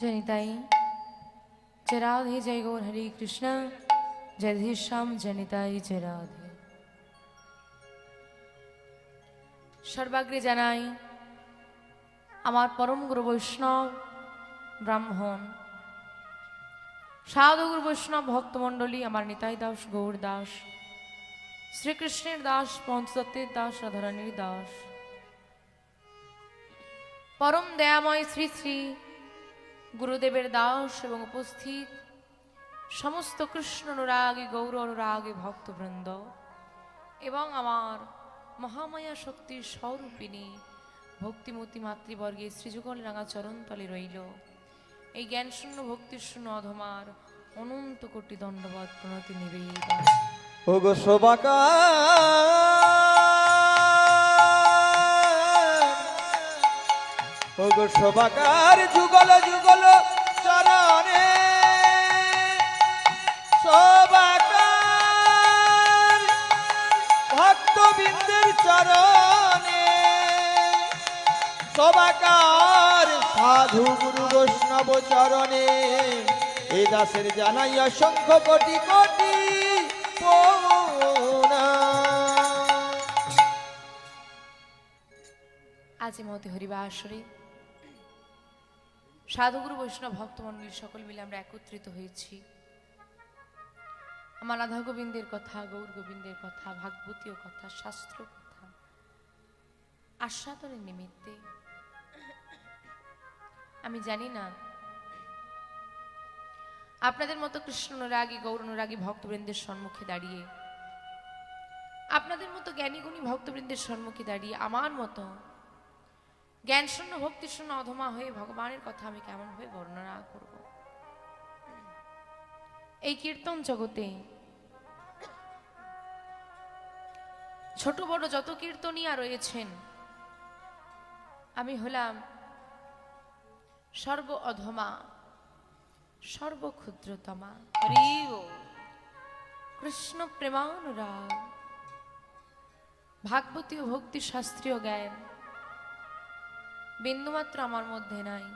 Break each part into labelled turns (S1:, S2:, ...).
S1: જનિતાઈ જય રાધે જય ગૌર હરે કૃષ્ણ જય ધીશ્યામ જનિતાઈ જય રાધે সর্বাগ্রে জানাই আমার পরম গুরু বৈষ্ণব ব্রাহ্মণ সাধুগুরু বৈষ্ণব ভক্তমণ্ডলী আমার নিতাই দাস গৌর দাস শ্রীকৃষ্ণের দাস পঞ্চদত্তের দাস রাধারানীর দাস পরম দয়াময় শ্রী শ্রী গুরুদেবের দাস এবং উপস্থিত সমস্ত কৃষ্ণ অনুরাগী, গৌর অনুরাগী ভক্তবৃন্দ এবং আমার মহামায়া শক্তির স্বরূপিণী ভক্তিমতী মাতৃবর্গে শ্রীযুগল রাঙা চরণতলে রইল। এই জ্ঞানশূন্য, ভক্তিশূন্য অধমার অনন্ত কোটি দণ্ডবত প্রণতি নিবেদন।
S2: ওগো শোভাকা ওগো শোভাকার যুগল যুগল চরণে। শোভাকার ভক্তবৃন্দের চরণে। শোভাকার সাধু গুরু বৈষ্ণব চরণে। এই দাসের জানাই অসংখ্য কোটি কোটি।
S1: আজ মতে হরিবাসরে সাধুগুরু, বৈষ্ণব, ভক্তমণ্ডলী সকল মিলে আমরা একত্রিত হয়েছি। আমার রাধা গোবিন্দের কথা, গৌর গোবিন্দের কথা, ভাগবতীয় কথা, শাস্ত্র কথা, আস্বাদনের নিমিত্তে। আমি জানি না, আপনাদের মতো কৃষ্ণ অনুরাগী, গৌর অনুরাগী ভক্তবৃন্দের সম্মুখে দাঁড়িয়ে, আপনাদের মতো জ্ঞানীগুণী ভক্তবৃন্দের সম্মুখে দাঁড়িয়ে আমার মতো জ্ঞান শূন্য ভক্তি শূন্য অধমা হয়ে ভগবানের কথা আমি কেমন ভাবে বর্ণনা করব এই কীর্তন জগতে ছোট বড় যত কীর্তনিয়া রয়েছেন, আমি হলাম সর্ব অধমা সর্বক্ষুদ্রতমা। কৃষ্ণ প্রেমানুরাগ ভাগবতী ও ভক্তি শাস্ত্রীয় জ্ঞান বিন্দুমাত্র আমার মধ্যে নাই।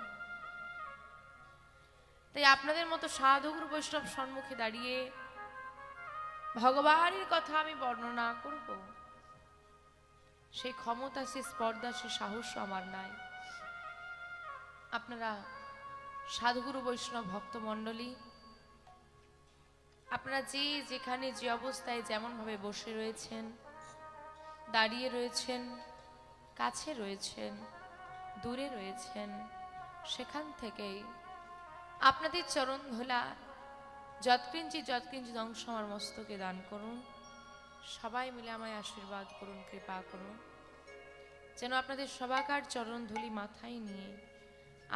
S1: তাই আপনাদের মতো সাধুগুরু বৈষ্ণব সম্মুখে দাঁড়িয়ে ভগবানের কথা আমি বর্ণনা করব। সেই ক্ষমতা, সে স্পর্ধা, সে সাহস আমার নাই। আপনারা সাধুগুরু বৈষ্ণব ভক্তমণ্ডলী, আপনারা যে যেখানে যে অবস্থায় যেমনভাবে বসে রয়েছেন, দাঁড়িয়ে রয়েছেন, কাছে রয়েছেন দূরে রয়েছেন, সেখান থেকেই। আপনাদের চরণ ধোলা যৎকিঞ্চি যৎকিঞ্চি অংশ আমার মস্তকে দান করুন। সবাই মিলে আমায় আশীর্বাদ করুন, কৃপা করুন। যেন আপনাদের সবাকার চরণ ধুলি মাথায় নিয়ে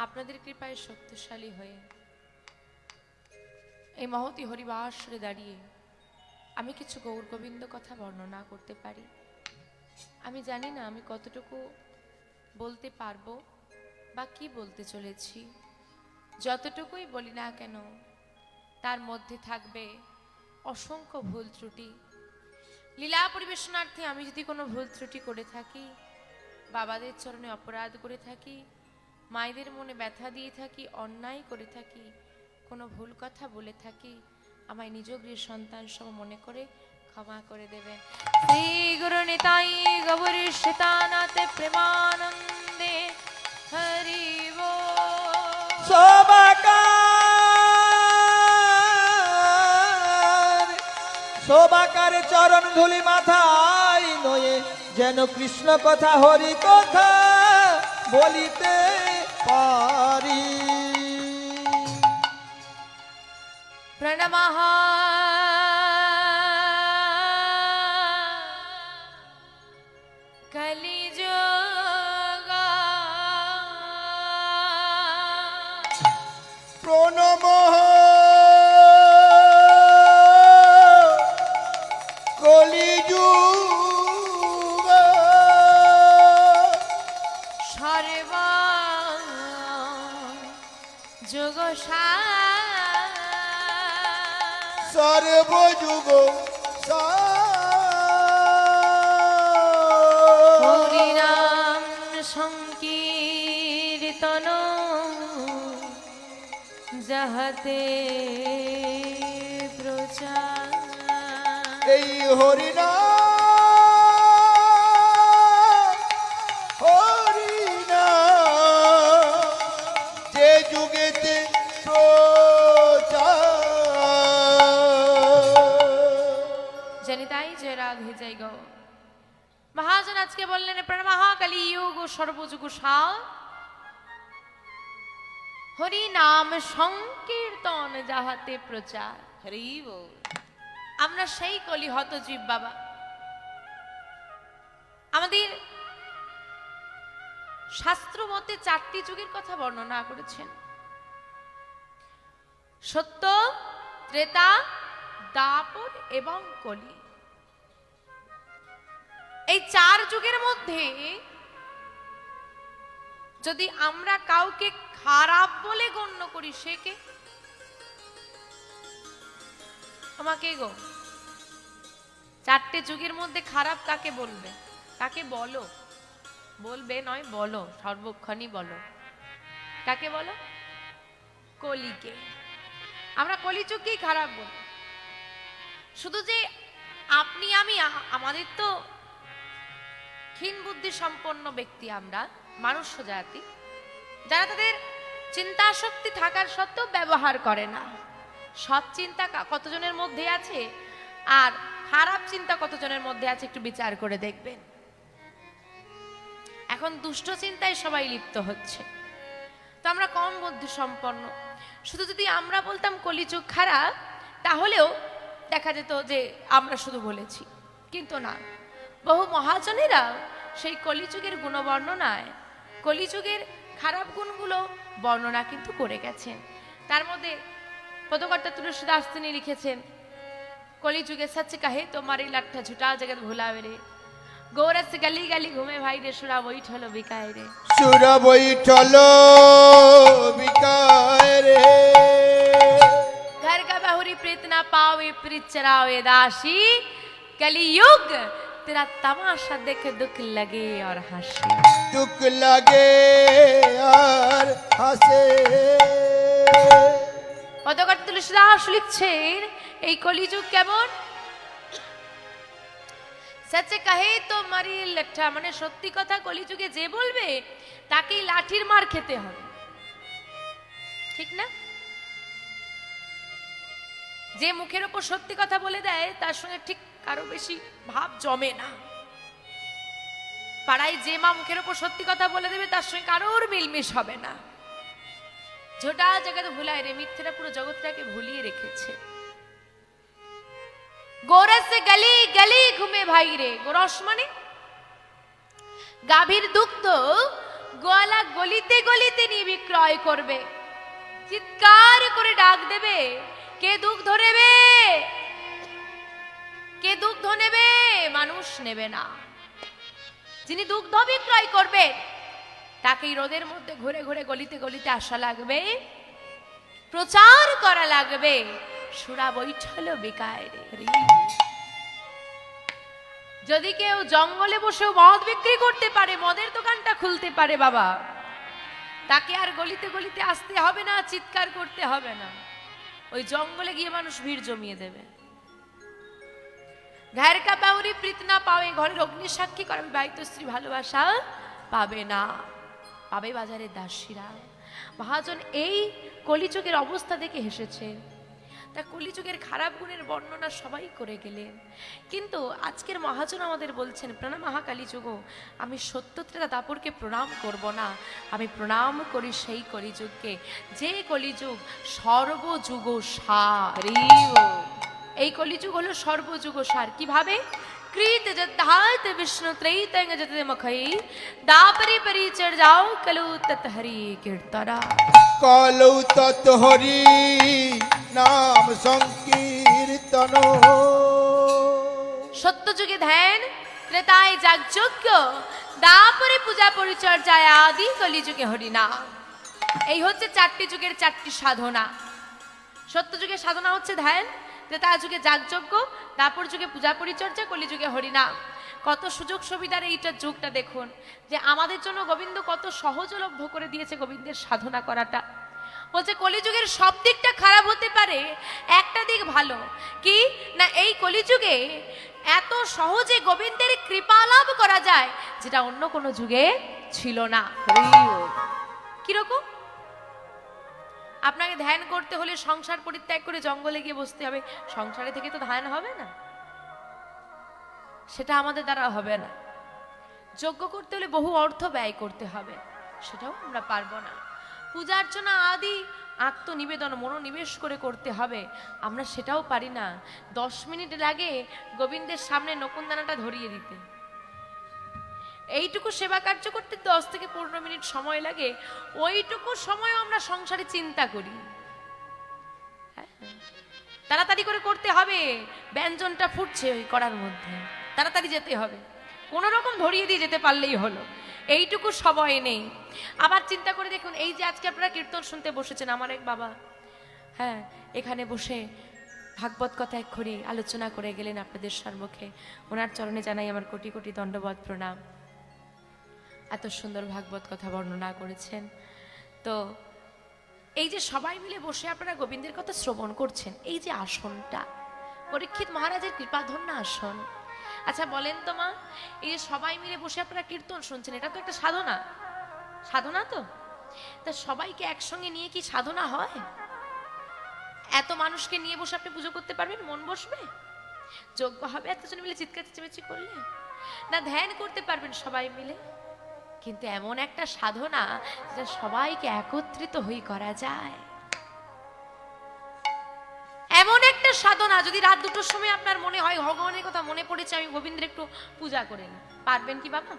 S1: আপনাদের কৃপায় শক্তিশালী হয়ে এই মহতি হরিবাসরে দাঁড়িয়ে আমি কিছু গৌর গোবিন্দ কথা বর্ণনা করতে পারি। আমি জানি না আমি কতটুকু বলতে পারব বা কি বলতে চলেছি? যতটুকুই বলি না কেন, তার মধ্যে থাকবে অসংখ্য ভুল ত্রুটি। লীলা পরিবেশনার্থে আমি যদি কোনো ভুল ত্রুটি করে থাকি, বাবাদের চরণে অপরাধ করে থাকি, মায়েদের মনে ব্যথা দিয়ে থাকি, অন্যায় করে থাকি, কোনো ভুল কথা বলে থাকি, আমায় নিজ গৃহ সন্তান সব মনে করে ক্ষমা করে দেবেন। শ্রী গুরু নিতাই গৌরীশিতানাথে প্রেমানন্দে হরি
S2: শোভাকার চরণ ধুলি মাথায় নয়ে যেন কৃষ্ণ কথা হরি কথা বলিতে পারি।
S1: প্রণমাহা
S2: এই হরিনা হরিনা যে যুগেতে প্রচার
S1: জানি তাই যে রাগ হয়ে যাই গো। মহাজন আজকে বললেন প্রাণ মহাকালী যুগ সর্বযুগ সাল হরি নাম সংকীর্তন যাহাতে প্রচার। হরি বল। আমরা সেই কলি হতজীব বাবা। আমাদের শাস্ত্র মতে চারটি যুগের কথা বর্ণনা করেছেন। সত্য, ত্রেতা, দাপর এবং কলি। এই চার যুগের মধ্যে যদি আমরা কাউকে খারাপ বলে গণ্য করি, সে কে? আমাকে গো। চারটে যুগের মধ্যে খারাপ কাকে বলবে? কাকে বলো? বলবে নয়, বলো, সর্বক্ষণই বলো। কাকে বলো? কলিকে। আমরা কলিযুগকেই খারাপ বলি। শুধু যে আপনি, আমি আমাদের তো ক্ষীণ বুদ্ধি সম্পন্ন ব্যক্তি আমরা মানুষ জাতি, যারা তাদের চিন্তা শক্তি থাকার সত্ত্বেও ব্যবহার করে না। সৎ চিন্তা কতজনের মধ্যে আছে? আর খারাপ চিন্তা কতজনের মধ্যে আছে একটু বিচার করে দেখবেন। এখন দুষ্ট চিন্তায় সবাই লিপ্ত হচ্ছে। তো আমরা কম বুদ্ধি সম্পন্ন। শুধু যদি আমরা বলতাম কলিযুগ খারাপ, তাহলেও দেখা যেত যে আমরা শুধু বলেছি। কিন্তু না, বহু মহাজনেরা সেই কলিযুগের গুণবর্ণনায় কলিযুগের খারাপ গুণগুলো বর্ণনা কিন্তু করে গেছেন। তার মধ্যে পদকর্তা তুলসীদাস তিনি লিখেছেন कोली जुगे सच कहे तो मारी लट्ठा झुटा जगत भुलावे रे गोरस गली गली घूमे भाई रे सुरा वही ठलो
S2: बिकाए रे सुरा वही ठलो बिकाए रे
S1: घर का बहुरी प्रीत ना पावे प्रीत चरावे दासी कलियुग तेरा तमाशा देखे दुख लगे और हंसे
S2: दुख लगे और हंसे
S1: পদকার তুলসীদাস লিখছেন, এই কলিযুগ কেমন? সচ্ছে কাহে তো মারি লেখা মানে সত্যি কথা কলিযুগে যে বলবে, তাকেই লাঠির মার খেতে হবে। ঠিক না? যে মুখের ওপর সত্যি কথা বলে দেয়, তার সঙ্গে ঠিক কারও বেশি ভাব জমে না। পাড়ায় যে মা মুখের ওপর সত্যি কথা বলে দেবে, তার সঙ্গে কারোর মিলমিশ হবে না। ঝোটা জগৎ ভুলায় রে মিথ্যেরা পুরো জগৎটাকে ভুলিয়ে রেখেছে। গোরস গলি গলি ঘুমে ভাই রে, গোরস মানে? গাভীর দুগ্ধ গোয়ালা গলিতে গলিতে নিয়ে বিক্রয় করবে। চিৎকার করে ডাক দেবে, কে দুগ্ধ নেবে? কে দুগ্ধ নেবে? মানুষ নেবে না। যিনি দুগ্ধ বিক্রয় করবেন তাকেই রোদের মধ্যে ঘুরে ঘুরে গলিতে গলিতে আসা লাগবে। প্রচার করা লাগবে। সুরা বৈঠল বিকায়। যদি কেউ জঙ্গলে বসেও মদ বিক্রি করতে পারে, মদের দোকানটা খুলতে পারে বাবা। তাকে আর গলিতে গলিতে আসতে হবে না, চিৎকার করতে হবে না। ওই জঙ্গলে গিয়ে মানুষ ভিড় জমিয়ে দেবে। ঘায়ের কা বাউরি প্রীত না পাবে ঘরের অগ্নি সাক্ষী করাবে বাইত স্ত্রী ভালোবাসা পাবে না। পাবে বাজারের দাসীরা, মহাজন এই কলিযুগের অবস্থা দেখে হেসেছে। তা কলিযুগের খারাপ গুণের বর্ণনা সবাই করে গেলেন। কিন্তু আজকের মহাজন আমাদের বলছেন, প্রণাম মহাকালী যুগ, আমি সত্যত্রেতা দাপরকে প্রণাম করব না। আমি প্রণাম করি সেই কলিযুগকে। যে কলিযুগ সর্বযুগ সার এই কলিযুগ হলো সর্বযুগ সার কীভাবে? কৃত যদ্ধাত বিষ্ণু ত্রৈতঙ্গ যতে মখই দাপরি পরি চढ़ যাও কলু তত হরি কীর্তরা
S2: কলৌ তৎ হরি নাম সংকীর্তন
S1: সত্যযুগে ধ্যান ত্রেতায় যাগযজ্ঞ দাপরে পূজা পরিচর্যায় আদি কলিযুগে হরিনাম এই হচ্ছে চারটি যুগের চারটি সাধনা। সত্যযুগের সাধনা হচ্ছে ধ্যান ত্রেতা যুগে যাগযজ্ঞ দাপর যুগে পূজা পরিচর্যা কলিযুগে হরিনাম। কত সুযোগ সুবিধার এইটার যুগটা দেখুন যে আমাদের জন্য গোবিন্দ কত সহজলভ্য করে দিয়েছে গোবিন্দের সাধনা করাটা। বলছে কলিযুগের সব দিকটা খারাপ হতে পারে একটা দিক ভালো। কি? না এই কলিযুগে এত সহজে গোবিন্দের কৃপা লাভ করা যায় যেটা অন্য কোনো যুগে ছিল না। কীরকম? আপনাকে ধ্যান করতে হলে সংসার পরিত্যাগ করে জঙ্গলে গিয়ে বসতে হবে। সংসারে থেকে তো ধ্যান হবে না। সেটা আমাদের দ্বারা হবে না। যজ্ঞ করতে হলে বহু অর্থ ব্যয় করতে হবে। সেটাও আমরা পারব না। পূজা অর্চনা আদি, আত্মনিবেদন, মনোনিবেশ করে করতে হবে। আমরা সেটাও পারি না। দশ মিনিট লাগে গোবিন্দের সামনে নকুনদানাটা ধরিয়ে দিতে। এইটুকু সেবা কার্য করতে দশ থেকে পনেরো মিনিট সময় লাগে, ওইটুকু সময় আমরা সংসারে চিন্তা করি। হ্যাঁ। তাড়াতাড়ি করে করতে হবে, ব্যঞ্জনটা ফুটছে ওই করার মধ্যে, তাড়াতাড়ি যেতে হবে। কোনো রকম ধরিয়ে দিয়ে যেতে পারলেই হলো। এইটুকু সময় নেই। আবার চিন্তা করে দেখুন, এই যে আজকে আপনারা কীর্তন শুনতে বসেছেন, আমার এক বাবা হ্যাঁ এখানে বসে ভাগবত কথা এক্ষুনি আলোচনা করে গেলেন আপনাদের সম্মুখে। ওনার চরণে জানাই আমার কোটি কোটি দণ্ডবধ প্রণাম। এত সুন্দর ভাগবত কথা বর্ণনা করেছেন। তো এই যে সবাই মিলে বসে আপনারা গোবিন্দের কথা শ্রবণ করছেন, এই যে আসনটা, পরীক্ষিত মহারাজের কৃপাধন্য আসন। আচ্ছা বলেন তো মা, এই যে সবাই মিলে বসে আপনারা কীর্তন শুনছেন, এটা তো একটা সাধনা। সাধনা তো? তা সবাইকে একসঙ্গে নিয়ে কি সাধনা হয়? এত মানুষকে নিয়ে বসে আপনি পুজো করতে পারবেন, মন বসবে? যোগ্য হবে, এতজন মিলে চিৎকার চেঁচামেচি করলে? না ধ্যান করতে পারবেন সবাই মিলে? কিন্তু এমন একটা সাধনা যেটা সবাইকে একত্রিত হয়ে করা যায়। এমন একটা সাধনা যদি রাত দুটোর সময় আপনার মনে হয় ভগবানের কথা মনে পড়েছে আমি গোবিন্দের একটু পূজা করে নিই পারবেন কি বাবা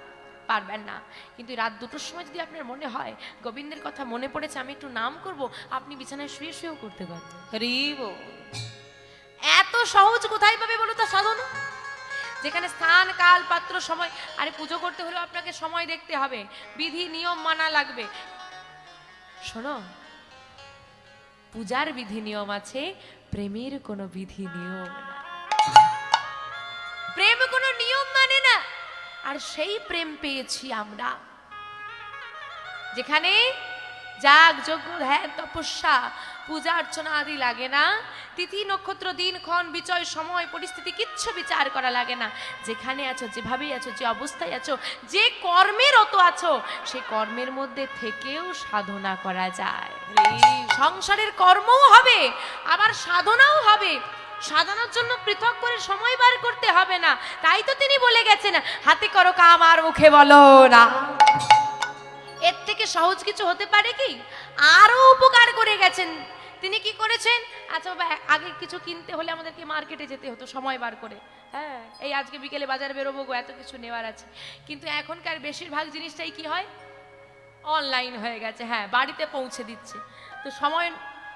S1: পারবেন না। কিন্তু রাত দুটোর সময় যদি আপনার মনে হয় গোবিন্দের কথা মনে পড়েছে আমি একটু নাম করব আপনি বিছানায় শুয়ে শুয়েও করতে পারবেন। এত সহজ কোথায় পাবে বলো তো সাধনা? যেখানে স্থান, কাল, পাত্র, সময়। আরে পুজো করতে হলেও আপনাকে সময় দেখতে হবে। বিধি, নিয়ম মানা লাগবে। শোনো, পূজার বিধি নিয়ম আছে, প্রেমের কোনো বিধি নিয়ম প্রেম কোনো নিয়ম মানে না। আর সেই প্রেম পেয়েছি আমরা। যেখানে যাগ যজ্ঞ, ধ্যান, তপস্যা, পূজা অর্চনা আদি লাগে না। তিথি, নক্ষত্র, দিন, ক্ষণ, বিচয়, সময়, পরিস্থিতি কিচ্ছু বিচার করা লাগে না। যেখানে আছো, যেভাবেই আছো, যে অবস্থায় আছো, যে কর্মে রত আছো সেই কর্মের মধ্যে থেকেও সাধনা করা যায়। সংসারের কর্মও হবে, আবার সাধনাও হবে। সাধনার জন্য পৃথক করে সময় বার করতে হবে না। তাই তো তিনি বলে গেছেন, হাতে করো কাম, আর মুখে বলো না। এর থেকে সহজ কিছু হতে পারে কি? আরও উপকার করে গেছেন। তিনি কি করেছেন? আচ্ছা বাবা, আগে কিছু কিনতে হলে আমাদেরকে মার্কেটে যেতে হতো, সময় বার করে। হ্যাঁ এই আজকে বিকেলে বাজার বেরোবো গো, এত কিছু নেওয়ার আছে। কিন্তু এখনকার বেশিরভাগ জিনিসটাই কি হয়? অনলাইন হয়ে গেছে হ্যাঁ বাড়িতে পৌঁছে দিচ্ছে। তো সময়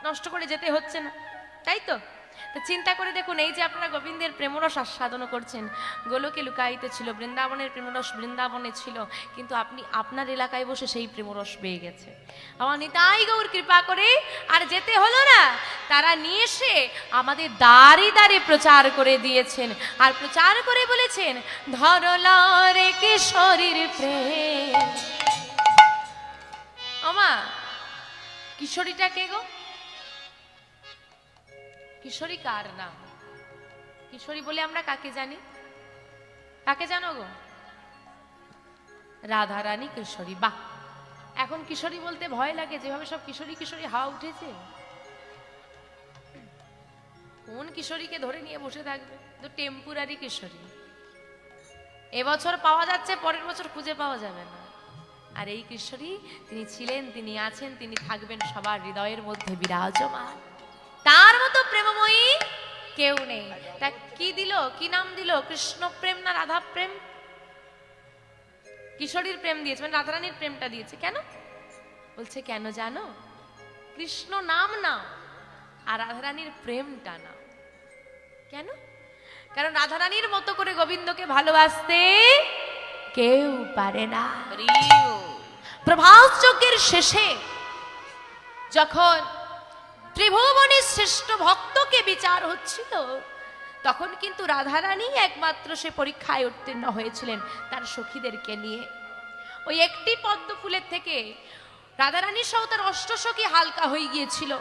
S1: নষ্ট করে যেতে হচ্ছে না, তাই তো? তো চিন্তা করে দেখুন, এই যে আপনারা গোবিন্দের প্রেমরস আস্বাদন করছেন, গোলকে লুকাইতে ছিল, বৃন্দাবনের প্রেমরস বৃন্দাবনে ছিল, কিন্তু আপনি আপনার এলাকায় বসে সেই প্রেমরস পেয়ে গেছে। আমার নিতাই গৌর কৃপা করে, আর যেতে হলো না, তারা নিয়ে এসে আমাদের দাঁড়ি দাঁড়ি প্রচার করে দিয়েছেন। আর প্রচার করে বলেছেন ধরলারে কিশোরীর প্রেম। আমা কিশোরীটা কে গো? কিশোরী কার নাম? কিশোরী বলে আমরা কাকে জানি? কাকে জানো গো? রাধা রানী কিশোরী, বাহ! এখন কিশোরী বলতে ভয় লাগে, যেভাবে সব কিশোরী কিশোরী হাওয়া উঠেছে। কোন কিশোরীকে ধরে নিয়ে বসে থাকবে? তো টেম্পুরারি কিশোরী। এবছর পাওয়া যাচ্ছে, পরের বছর খুঁজে পাওয়া যাবে না। আর এই কিশোরী, তিনি ছিলেন, তিনি আছেন, তিনি থাকবেন সবার হৃদয়ের মধ্যে বিরাজমান। তার মতো প্রেমময়ী কেউ নেই। তা কি দিল? কি নাম দিল? কৃষ্ণ প্রেম না রাধা প্রেম? কিশোরীর প্রেম দিয়েছে মানে রাধারানীর প্রেমটা দিয়েছে। কেন? বলছে কেন জানো? কৃষ্ণ নাম না আর রাধারানীর প্রেমটা না। কেন? কারণ রাধারানীর মতো করে গোবিন্দকে ভালোবাসতে কেউ পারে না। প্রভাস যজ্ঞের শেষে যখন ত্রিভুবনের শ্রেষ্ঠ ভক্তকে বিচার হচ্ছিল। তখন কিন্তু রাধারানী একমাত্র সে পরীক্ষায় উত্তীর্ণ হয়েছিলেন তার সখীদেরকে নিয়ে। ওই একটি পদ্ম ফুলের থেকে রাধারানীর সহ তার অষ্টসখী হালকা হয়ে গিয়েছিল।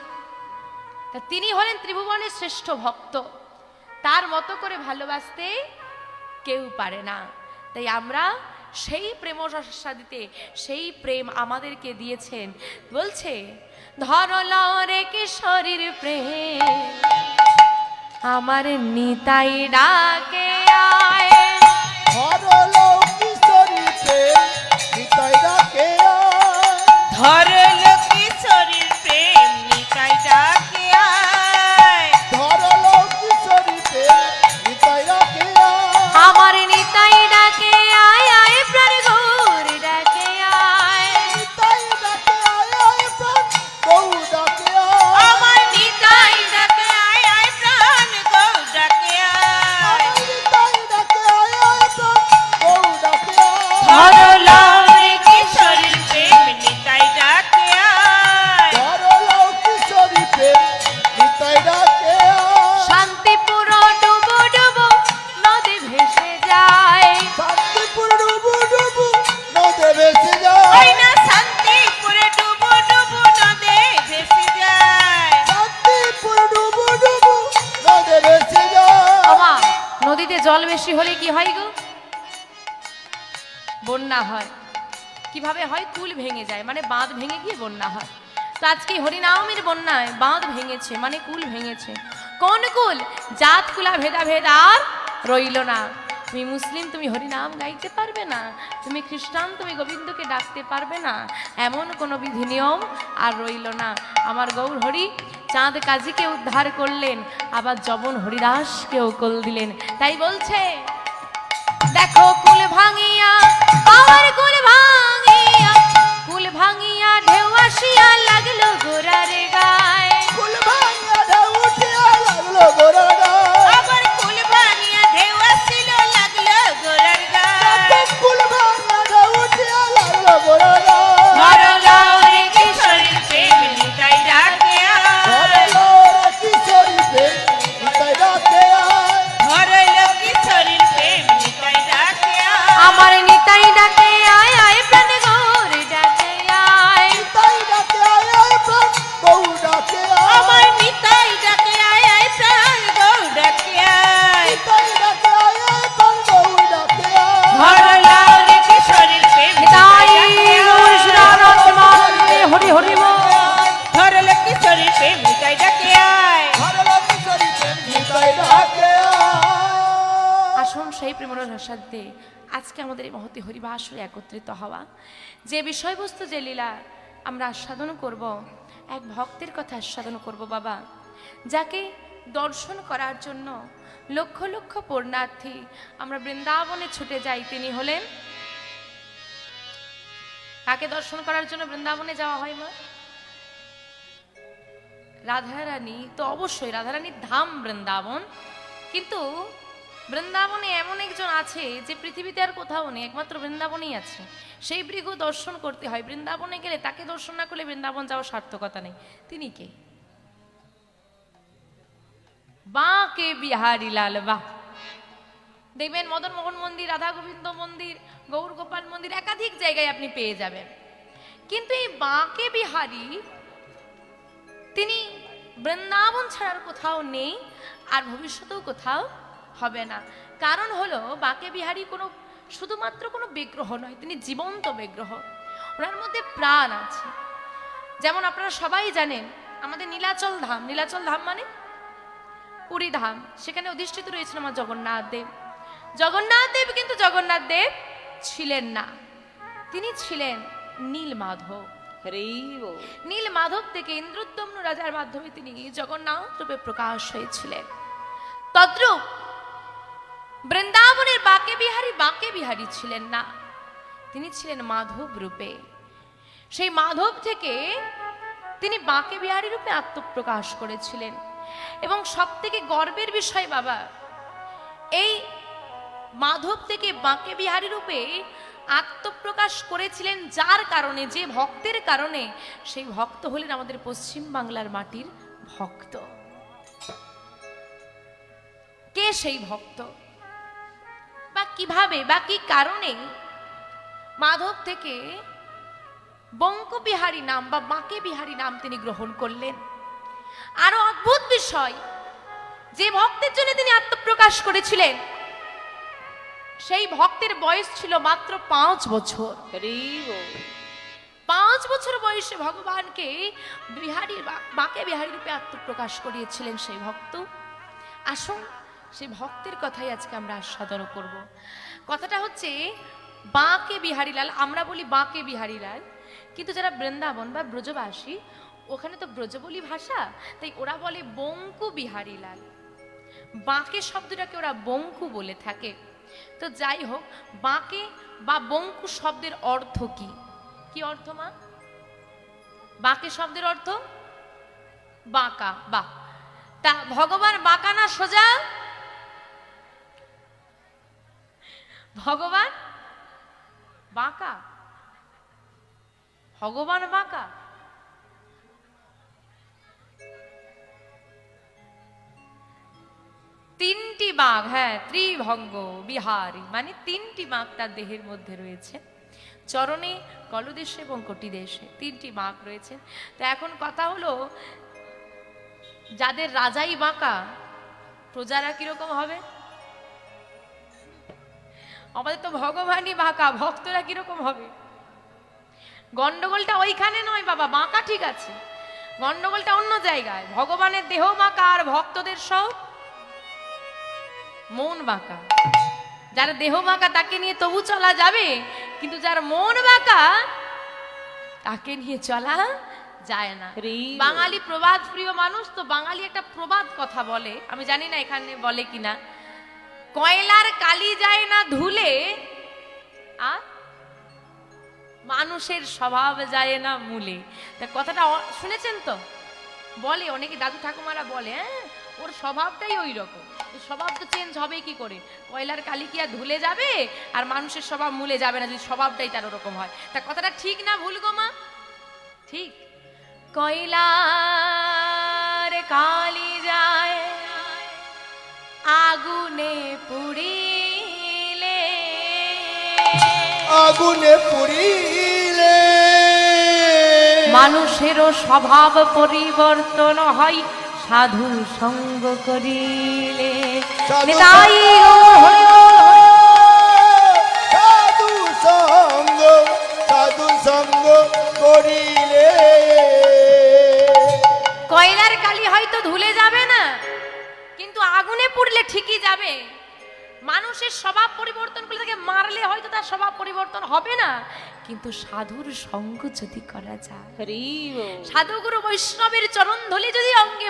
S1: তা তিনি হলেন ত্রিভুবনের শ্রেষ্ঠ ভক্ত। তার মতো করে ভালোবাসতে কেউ পারে না। তাই আমরা সেই প্রেম দিতে সেই প্রেম আমাদেরকে দিয়েছেন বলছে ধরল রে কিশোরীর প্রেম আমার নিতাই ডাকে আয়
S3: ধরল
S2: কিশোরী প্রেম নিতাই ডাকে আয়।
S1: ভেঙে যায় মানে বাঁধ ভেঙে গিয়ে বন্যা হয়। তো আজকে হরিনামের বন্যায় বাঁধ ভেঙেছে মানে কুল ভেঙেছে। কোন কুল? জাত, কুলা ভেদা ভেদ আর রইল না। তুমি মুসলিম, তুমি হরিনাম গাইতে পারবে না। তুমি খ্রিস্টান, তুমি গোবিন্দকে ডাকতে পারবে না। এমন কোনো বিধি, নিয়ম আর রইল না। আমার গৌর হরি চাঁদ কাজীকে উদ্ধার করলেন, আবার জবন হরিদাসকেও কোল দিলেন। তাই বলছে, দেখো কুল ভাঙিয়া, আমার কুল ঢেউ আসিয়া লাগল গোরার গায়
S2: ফুল ঢেউ উঠিয়া লাগল গোরা
S1: বিষয়বস্তু যে লীলা আমরা আস্বাদন করব, এক ভক্তের কথা আস্বাদন করব বাবা, যাকে দর্শন করার জন্য লক্ষ লক্ষ পূর্ণার্থী আমরা বৃন্দাবনে ছুটে যাই। তিনি হলেন কাকে দর্শন করার জন্য বৃন্দাবনে যাওয়া হয় মা? রাধারানী। তো অবশ্যই রাধারানীর ধাম বৃন্দাবন। কিন্তু বৃন্দাবনে এমন একজন আছে যে পৃথিবীতে আর কোথাও নেই, একমাত্র বৃন্দাবনেই আছে। সেই বৃগ দর্শন করতে হয়। বৃন্দাবনে গেলে তাকে দর্শন না করলে বৃন্দাবন যাওয়ার সার্থকতা নেই। তিনি কে? বাঁকে বিহারি লাল, বাহ! দেখবেন মদন মোহন মন্দির, রাধা গোবিন্দ মন্দির, গৌর গোপাল মন্দির একাধিক জায়গায় আপনি পেয়ে যাবেন। কিন্তু এই বাঁকে বিহারি, তিনি বৃন্দাবন ছাড়ার কোথাও নেই, আর ভবিষ্যতেও কোথাও হবে না। কারণ হলো বাঁকে বিহারী কোনো শুধুমাত্র কোনো বিগ্রহ নয় তিনি জীবন্ত বিগ্রহ। ওনার মধ্যে প্রাণ আছে। যেমন আপনারা সবাই জানেন আমাদের নীলাচল ধাম। নীলাচল ধাম মানে পুরী ধাম। সেখানে অধিষ্ঠিত রয়েছেন আমার জগন্নাথ দেব। জগন্নাথ দেব কিন্তু জগন্নাথ দেব ছিলেন না। তিনি ছিলেন নীল মাধব। নীল মাধব থেকে ইন্দ্রোদ্যম্ন রাজার মাধ্যমে তিনি জগন্নাথ রূপে প্রকাশ হয়েছিলেন। তদ্রূপ বৃন্দাবনের বাঁকে বিহারী বাঁকে বিহারী ছিলেন না। তিনি ছিলেন মাধব রূপে। সেই মাধব থেকে তিনি বাঁকে বিহারী রূপে আত্মপ্রকাশ করেছিলেন। এবং সব থেকে গর্বের বিষয় বাবা, এই মাধব থেকে বাঁকে বিহারী রূপে আত্মপ্রকাশ করেছিলেন যার কারণে, যে ভক্তের কারণে সেই ভক্ত হলেন আমাদের পশ্চিম বাংলার মাটির ভক্ত। কে সেই ভক্ত? বা কীভাবে বা কি কারণে মাধব থেকে বঙ্ক বিহারী নাম বা বাঁকে বিহারী নাম তিনি গ্রহণ করলেন। আরও অদ্ভুত বিষয় যে ভক্তের জন্য তিনি আত্মপ্রকাশ করেছিলেন সেই ভক্তের বয়স ছিল মাত্র পাঁচ বছর। পাঁচ বছর বয়সে ভগবানকে বিহারী বা- বাঁকে বিহারী রূপে আত্মপ্রকাশ করিয়েছিলেন সেই ভক্ত। আসুন। সেই ভক্তের কথাই আজকে আমরা আস্বাদন করব। কথাটা হচ্ছে বাঁকে বিহারীলাল? আমরা বলি বাঁকে বিহারীলাল? কিন্তু যারা বৃন্দাবন বা ব্রজবাসী, ওখানে তো ব্রজবলি ভাষা, তাই ওরা বলে, বঙ্কু বিহারীলাল। বাঁকে শব্দটাকে ওরা বঙ্কু বলে থাকে। তো যাই হোক বাঁকে বা বঙ্কু শব্দের অর্থ কি? কি অর্থ, মা? বাঁকে শব্দের অর্থ? বাঁকা বা তা ভগবান বাঁকা না সোজা? ভগবান? বাঁকা। ভগবান বাঁকা। তিনটি বাঘ হ্যাঁ ত্রিভঙ্গ, বিহারী মানে তিনটি বাঘ তার দেহের মধ্যে রয়েছে। চরণে, কলদেশে এবং কটিদেশে তিনটি বাঁক রয়েছে। তো এখন কথা হলো, যাদের রাজাই বাঁকা, প্রজারা কীরকম হবে? আমাদের তো ভগবানই বাঁকা ভক্তরা কীরকম হবে? গন্ডগোলটা ওইখানে নয় বাবা বাঁকা ঠিক আছে। গন্ডগোলটা অন্য জায়গায়। ভগবানের দেহ বাঁকা আর ভক্তদের সব মন বাঁকা। যার দেহ বাঁকা তাকে নিয়ে তবু চলা যাবে কিন্তু যার মন বাঁকা তাকে নিয়ে চলা যায় না। বাঙালি প্রবাদ প্রিয় মানুষ তো বাঙালি একটা প্রবাদ কথা বলে। আমি জানি না এখানে বলে কিনা। কয়লার কালি যায় না ধুলে আর মানুষের স্বভাব যায় না মূলে। তা কথাটা শুনেছেন তো? বলে, অনেকে দাদু ঠাকুমারা বলে হ্যাঁ ওর স্বভাবটাই ওই রকম। স্বভাব তো চেঞ্জ হবে কি করে? কয়লার কালি কি আর ধুলে যাবে? আর মানুষের স্বভাব মূলে যাবে না যদি স্বভাবটাই তার ওরকম হয়। তা কথাটা ঠিক না ভুল গো মা? ঠিক। কয়লার কালি আগুনে পুড়িলে।
S2: আগুনে পুরিলে
S1: মানুষেরও স্বভাব পরিবর্তন হয় সাধু সঙ্গ করিলে। বল।
S2: সাধু সঙ্গ সাধু সঙ্গ করিলে।
S1: কয়লার কালি হয়তো ধুলে যাবে পুড়লে ঠিকই যাবে মানুষের স্বভাব পরিবর্তন করলে তাকে মারলে হয়তো তার স্বভাব পরিবর্তন হবে না কিন্তু সাধুর সঙ্গ যদি করা যায়। সাধুগুরু বৈষ্ণবের চরণ ধলি যদি অঙ্গে